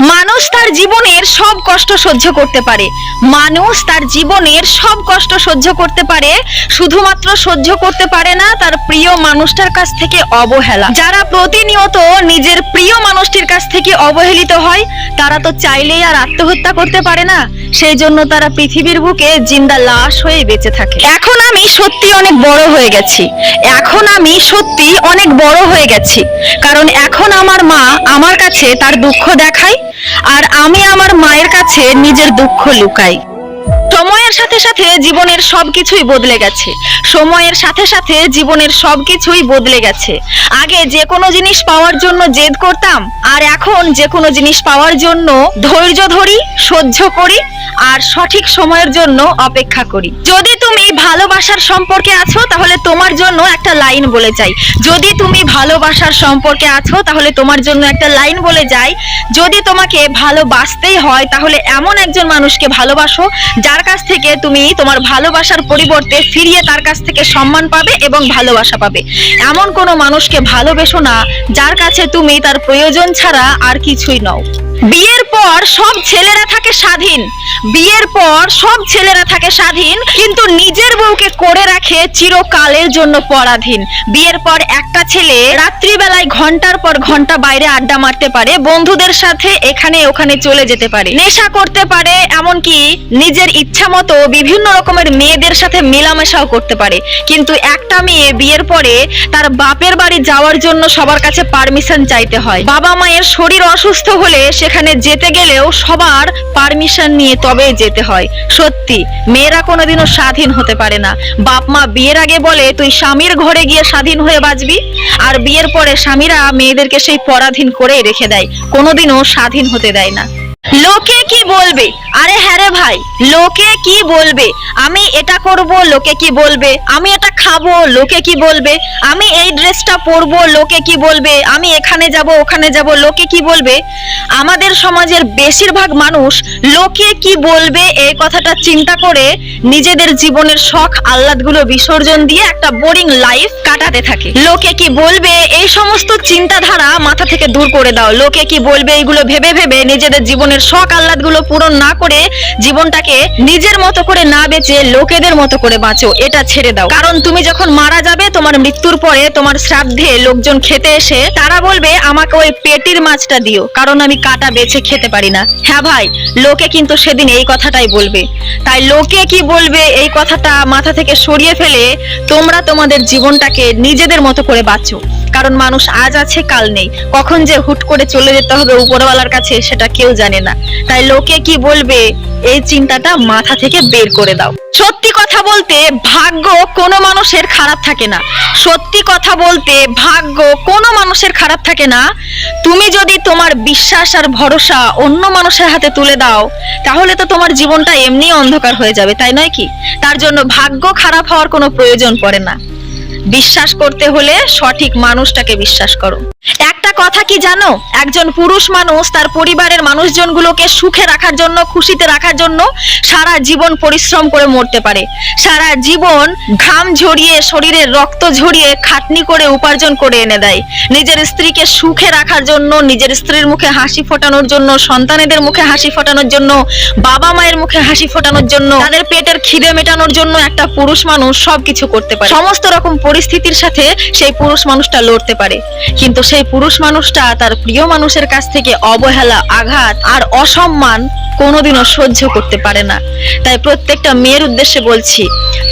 মানুষ তার জীবনের সব কষ্ট সহ্য করতে পারে। মানুষ তার জীবনের সব কষ্ট সহ্য করতে পারে, শুধুমাত্র সহ্য করতে পারে না, তার প্রিয় মানুষটার কাছ থেকে অবহেলা। যারা প্রতিনিয়ত নিজের প্রিয় মানুষটির কাছ থেকে অবহেলিত হয়, তারা তো চাইলেই আর আত্মহত্যা করতে পারে না। সেই জন্য তারা পৃথিবীর বুকে জিন্দা লাশ হয়ে বেঁচে থাকে। এখন আমি সত্যি অনেক বড় হয়ে গেছি। এখন আমি সত্যি অনেক বড় হয়ে গেছি। কারণ এখন আমার মা আমার কাছে তার দুঃখ দেখায়, আর আমি আমার মায়ের কাছে নিজের দুঃখ লুকাই। সময়ের সাথে সাথে জীবনের সবকিছুই বদলে গেছে। সময়ের সাথে সাথে জীবনের সবকিছুই বদলে গেছে। আগে যে কোনো জিনিস পাওয়ার জন্য জেদ করতাম, আর এখন যে কোনো জিনিস পাওয়ার জন্য ধৈর্য ধরি, সহ্য করি, আর সঠিক সময়ের জন্য অপেক্ষা করি। যদি তুমি ভালোবাসার সম্পর্কে আছো, তাহলে তোমার জন্য একটা লাইন বলে যাই। যদি তুমি ভালোবাসার সম্পর্কে আছো, তাহলে তোমার জন্য একটা লাইন বলে যাই। যদি তোমাকে ভালোবাসতেই হয়, তাহলে এমন একজন মানুষকে ভালোবাসো, যার কাছ থেকে তুমি তোমার ভালোবাসার পরিবর্তে ফিরিয়ে তার কাছ থেকে সম্মান পাবে এবং ভালোবাসা পাবে। এমন কোনো মানুষকে ভালোবেসো না, যার কাছে তুমি তার প্রয়োজন ছাড়া আর কিছুই নও। বিয়ের পর সব ছেলেরা থাকে স্বাধীন। বিয়ের পর সব ছেলেরা থাকে স্বাধীন, কিন্তু নিজের বউকে করে রাখে চিরকালের জন্য পরাধীন। বিয়ের পর একটা ছেলে রাত্রিবেলায় ঘণ্টার পর ঘণ্টা বাইরে আড্ডা মারতে পারে, বন্ধুদের সাথে এখানে ওখানে চলে যেতে পারে। নেশা করতে পারে, এমনকি নিজের ইচ্ছা মতো বিভিন্ন রকমের মেয়েদের সাথে মেলামেশাও করতে পারে। কিন্তু একটা মেয়ে বিয়ের পরে তার বাপের বাড়ি যাওয়ার জন্য সবার কাছে পারমিশন চাইতে হয়। বাবা মায়ের শরীর অসুস্থ হলে সেখানে যেতে গেলেও সবার পারমিশন নিয়ে তবেই যেতে হয়। সত্যি, মেয়েরা কোনোদিনও স্বাধীন হতে পারে না। বাপ মা বিয়ের আগে বলে, তুই স্বামীর ঘরে গিয়ে স্বাধীন হয়ে বাঁচবি। আর বিয়ের পরে স্বামীরা মেয়েদেরকে সেই পরাধীন করেই রেখে দেয়। কোনোদিনও স্বাধীন হতে দেয় না। লোকে কি বলবে? আরে হ্যাঁ রে ভাই, লোকে কি বলবে? আমি এটা করব, লোকে কি বলবে? আমি এটা খাব, লোকে কি বলবে? আমি এই ড্রেসটা পরবো, লোকে কি বলবে? আমি এখানে যাব, ওখানে যাব, লোকে কি বলবে? আমাদের সমাজের বেশিরভাগ মানুষ লোকে কি বলবে এই কথাটা চিন্তা করে নিজেদের জীবনের শখ আহ্লাদগুলো বিসর্জন দিয়ে একটা বোরিং লাইফ কাটাতে থাকে। লোকে কি বলবে? এই সমস্ত চিন্তাধারা মাথা থেকে দূর করে দাও। লোকে কি বলবে? এইগুলো ভেবে ভেবে নিজেদের জীবনের শখ আহ্লাদগুলো পূরণ না করে জীবনটাকে নিজের মতো করে না বেঁচে লোকেদের মতো করে বাঁচো, এটা ছেড়ে দাও। কারণ তুমি যখন মারা যাবে, তোমার মৃত্যুর পরে তোমার শ্রাদ্ধে লোকজন খেতে এসে তারা বলবে, আমাকে ওই পেটির মাছটা দিও, কারণ আমি কাটা বেছে খেতে পারি না। হ্যাঁ ভাই, লোকে কিন্তু সেদিন এই কথাটাই বলবে। তাই লোকে কি বলবে, এই কথাটা মাথা থেকে সরিয়ে ফেলে তোমরা তোমাদের জীবনটাকে নিজেদের মতো করে বাঁচো। কারণ মানুষ আজ আছে, কাল নেই। কখন যে হুট করে চলে যেতে হবে উপরওয়ালার কাছে, সেটা কেউ জানে না। তাই লোকে কি বলবে? এই চিন্তাটা মাথা থেকে বের করে দাও। সত্যি কথা বলতে, ভাগ্য কোনো মানুষের খারাপ থাকে না। সত্যি কথা বলতে, ভাগ্য কোনো মানুষের খারাপ থাকে না। তুমি যদি তোমার বিশ্বাস আর ভরসা অন্য মানুষের হাতে তুলে দাও, তাহলে তো তোমার জীবনটা এমনি অন্ধকার হয়ে যাবে, তাই নয় কি? তার জন্য ভাগ্য খারাপ হওয়ার কোনো প্রয়োজন পড়ে না। বিশ্বাস করতে হলে সঠিক মানুষটাকে বিশ্বাস করো। একটা কথা কি জানো? একজন পুরুষ মানুষ তার পরিবারের মানুষজনগুলোকে সুখে রাখার জন্য, খুশিতে রাখার জন্য সারা জীবন পরিশ্রম করে মরতে পারে। সারা জীবন ঘাম ঝরিয়ে, শরীরের রক্ত ঝরিয়ে খাটনি করে উপার্জন করে এনে দেয়। নিজের স্ত্রীকে সুখে রাখার জন্য, নিজের স্ত্রীর মুখে হাসি ফোটানোর জন্য, সন্তানেদের মুখে হাসি ফোটানোর জন্য, বাবা মায়ের মুখে হাসি ফোটানোর জন্য, তাদের পেটের খিদে মেটানোর জন্য একটা পুরুষ মানুষ সবকিছু করতে পারে। সমস্ত রকম পরিস্থিতির সাথে সেই পুরুষ মানুষটা লড়তে পারে। কিন্তু সেই পুরুষ মানুষটা তার প্রিয় মানুষের কাছ থেকে অবহেলা, আঘাত আর অসম্মান কোনোদিনও সহ্য করতে পারে না। তাই প্রত্যেকটা মেয়ের উদ্দেশ্যে বলছি,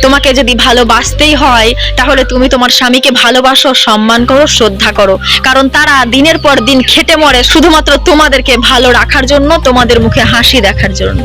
তোমাকে যদি ভালোবাসতেই হয়, তাহলে তুমি তোমার স্বামীকে ভালোবাসো, সম্মান করো, শ্রদ্ধা করো। কারণ তারা দিনের পর দিন খেটে মরে শুধুমাত্র তোমাদেরকে ভালো রাখার জন্য, তোমাদের মুখে হাসি দেখার জন্য।